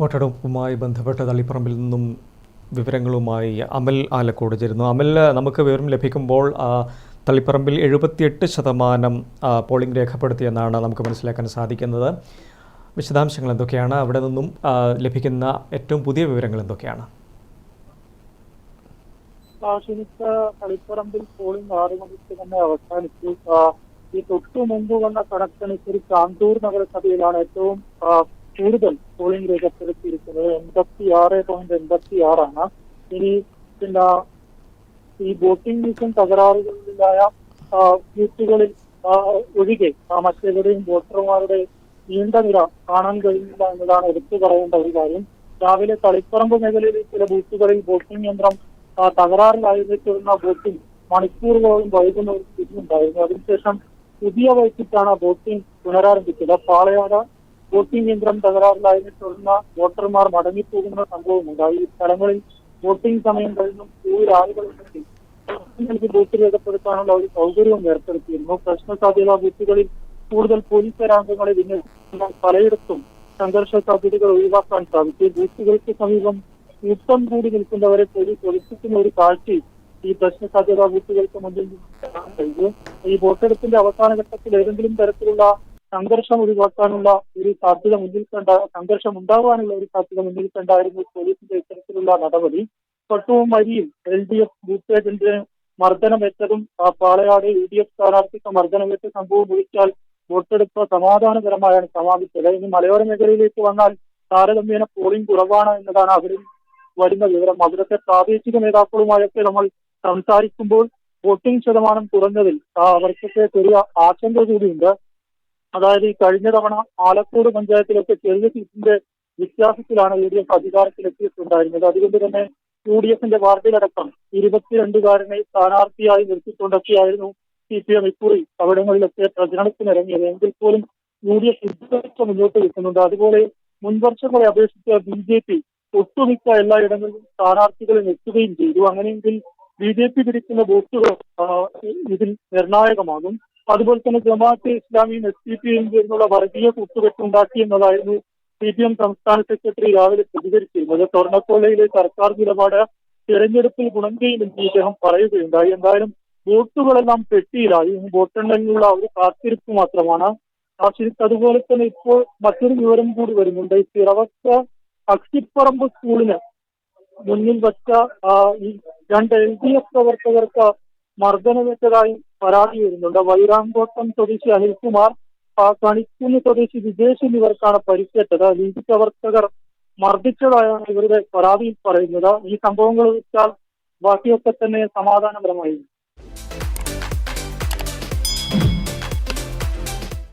വോട്ടെടുപ്പുമായി ബന്ധപ്പെട്ട തളിപ്പറമ്പിൽ നിന്നും വിവരങ്ങളുമായി അമൽ ആലക്കോട് ചേരുന്നു. അമൽ നമുക്ക് വിവരം ലഭിക്കുമ്പോൾ തളിപ്പറമ്പിൽ എഴുപത്തിയെട്ട് ശതമാനം പോളിംഗ് രേഖപ്പെടുത്തിയെന്നാണ് നമുക്ക് മനസ്സിലാക്കാൻ സാധിക്കുന്നത്. വിശദാംശങ്ങൾ എന്തൊക്കെയാണ്? അവിടെ നിന്നും ലഭിക്കുന്ന ഏറ്റവും പുതിയ വിവരങ്ങൾ എന്തൊക്കെയാണ്? തളിപ്പറമ്പിൽ പോളിംഗ് ആറ് തന്നെ അവസാനിച്ചു. ഈ തൊട്ടു മുമ്പ് വന്ന കണക്കനുസരിച്ച് ആന്തൂർ നഗരസഭയിലാണ് ഏറ്റവും കൂടുതൽ പോളിംഗ് രേഖപ്പെടുത്തിയിരിക്കുന്നത് എൺപത്തി ആറ് പോയിന്റ് എൺപത്തി ആറാണ് ഇനി പിന്നെ ഈ വോട്ടിംഗ് മെഷീൻ തകരാറുകളിലായ സീറ്റുകളിൽ ഒഴികെ ആ, മറ്റെവിടെയും വോട്ടർമാരുടെ നീണ്ട നിര കാണാൻ കഴിയില്ല എന്നതാണ് എടുത്തു പറയേണ്ട ഒരു കാര്യം. രാവിലെ തളിപ്പറമ്പ് മേഖലയിലെ ചില ബൂത്തുകളിൽ വോട്ടിംഗ് യന്ത്രം ആ, തകരാറിലായിരുന്നിട്ടുള്ള വോട്ടിംഗ് മണിക്കൂറുകളോളം വൈകുന്ന ഒരു സ്ഥിതി ഉണ്ടായിരുന്നു അതിനുശേഷം പുതിയ വൈകിട്ടാണ് വോട്ടിംഗ് പുനരാരംഭിച്ചത്. പാളയാട് വോട്ടിംഗ് യന്ത്രം തകരാറിലായതിനെ തുടർന്ന് വോട്ടർമാർ മടങ്ങിപ്പോകുന്ന സംഭവമുണ്ടായി. ഈ സ്ഥലങ്ങളിൽ വോട്ടിംഗ് സമയം കഴിഞ്ഞും കൂടുതൽ ആളുകളുണ്ടെങ്കിൽ ബൂത്ത് രേഖപ്പെടുത്താനുള്ള ഒരു സൗകര്യവും ഏർപ്പെടുത്തിയിരുന്നു. പ്രശ്ന സാധ്യത ബൂത്തുകളിൽ കൂടുതൽ പോലീസ് സേനാംഗങ്ങളെ വിന്യസിക്കുന്ന പലയിടത്തും സംഘർഷ സാധ്യതകൾ ഒഴിവാക്കാൻ സാധിച്ചു. ബൂത്തുകൾക്ക് സമീപം യുദ്ധം കൂടി നിൽക്കുന്നവരെ പോലീസ് ഒളിപ്പിക്കുന്ന ഒരു കാഴ്ചയും ഈ പ്രശ്ന സാധ്യതാ ബൂത്തുകൾക്ക് മുന്നിൽ കഴിഞ്ഞു. ഈ വോട്ടെടുപ്പിന്റെ അവസാന ഘട്ടത്തിൽ ഏതെങ്കിലും തരത്തിലുള്ള സംഘർഷം ഒഴിവാക്കാനുള്ള ഒരു സാധ്യത മുന്നിൽ കണ്ട സംഘർഷം ഉണ്ടാകാനുള്ള ഒരു സാധ്യത മുന്നിൽ കണ്ടായിരുന്നു പോലീസിന്റെ ഇത്തരത്തിലുള്ള നടപടി. പട്ടുവും മരിയും എൽ ഡി എഫ് ബൂത്ത് ഏജന്റിന് മർദ്ദനമേറ്റതും പാളയാട് യു ഡി എഫ് സ്ഥാനാർത്ഥിക്ക് മർദ്ദനമേറ്റ സംഭവം ഒഴിച്ചാൽ വോട്ടെടുപ്പ് സമാധാനപരമായാണ് സമാപിച്ചത്. ഇനി മലയോര മേഖലയിലേക്ക് വന്നാൽ താരതമ്യേന പോളിംഗ് കുറവാണ് എന്നതാണ് അവരിൽ വരുന്ന വിവരം. അവിടുത്തെ പ്രാദേശിക നേതാക്കളുമായൊക്കെ നമ്മൾ സംസാരിക്കുമ്പോൾ വോട്ടിംഗ് ശതമാനം കുറഞ്ഞതിൽ അവർക്കൊക്കെ ചെറിയ ആശങ്ക കൂടിയുണ്ട്. അതായത് ഈ കഴിഞ്ഞ തവണ ആലക്കോട് പഞ്ചായത്തിലൊക്കെ ചെറിയ സീറ്റിന്റെ വ്യത്യാസത്തിലാണ് യു ഡി എഫ് അധികാരത്തിലെത്തിയിട്ടുണ്ടായിരുന്നത്. അതുകൊണ്ട് തന്നെ യു ഡി എഫിന്റെ വാർഡിലടക്കം ഇരുപത്തിരണ്ടുകാരനെ സ്ഥാനാർത്ഥിയായി നിർത്തിക്കൊണ്ടൊക്കെയായിരുന്നു സി പി എം ഇക്കുറി അവിടങ്ങളിലൊക്കെ പ്രചരണത്തിനിറങ്ങിയത്. എങ്കിൽ പോലും യു ഡി എഫ് ഇതുവരെ മുന്നോട്ട് വെക്കുന്നുണ്ട്. അതുപോലെ മുൻവർഷങ്ങളെ അപേക്ഷിച്ച് ബി ജെ പി ഒട്ടുമിക്ക എല്ലായിടങ്ങളിലും സ്ഥാനാർത്ഥികളെ എത്തുകയും ചെയ്തു. അങ്ങനെയെങ്കിൽ ബി ജെ പി പിടിക്കുന്ന വോട്ടുകൾ ഇതിൽ നിർണായകമാകും. അതുപോലെ തന്നെ ജമാഅത്തെ ഇസ്ലാമിയും എസ് ഡി പി എം എന്നുള്ള വർഗീയ കൂട്ടുകെട്ടുണ്ടാക്കി എന്നതായിരുന്നു സി പി എം സംസ്ഥാന സെക്രട്ടറി രാവിലെ പ്രതികരിച്ചിരുന്നത്. സ്വർണക്കൊള്ളയിലെ സർക്കാർ നിലപാട് തെരഞ്ഞെടുപ്പിൽ ഗുണം ചെയ്യുമെന്ന് ഇദ്ദേഹം പറയുകയുണ്ടായി. എന്തായാലും വോട്ടുകളെല്ലാം പെട്ടിയിലായി. വോട്ടെണ്ണലിനുള്ള ഒരു കാത്തിരിപ്പ് മാത്രമാണ് അതുപോലെ തന്നെ ഇപ്പോൾ മറ്റൊരു വിവരം കൂടി വരുന്നുണ്ട്. ഈ പിറവത്ത അക്ഷിപ്പറമ്പ് സ്കൂളിന് മുന്നിൽ വച്ച ഈ രണ്ട് എൽ ഡി എഫ് പ്രവർത്തകർക്ക് മർദ്ദനമേറ്റതായി പരാതി വരുന്നുണ്ട്. വൈരാങ്കോട്ടം സ്വദേശി അനിൽകുമാർ കണിക്കുന്ന് സ്വദേശി വിജേഷ് എന്നിവർക്കാണ് പരിക്കേറ്റത്. ലീഗ് പ്രവർത്തകർ മർദ്ദിച്ചതായാണ് ഇവരുടെ പരാതിയിൽ പറയുന്നത്. ഈ സംഭവങ്ങൾ വെച്ചാൽ ബാക്കിയൊക്കെ തന്നെ സമാധാനപരമായിരുന്നു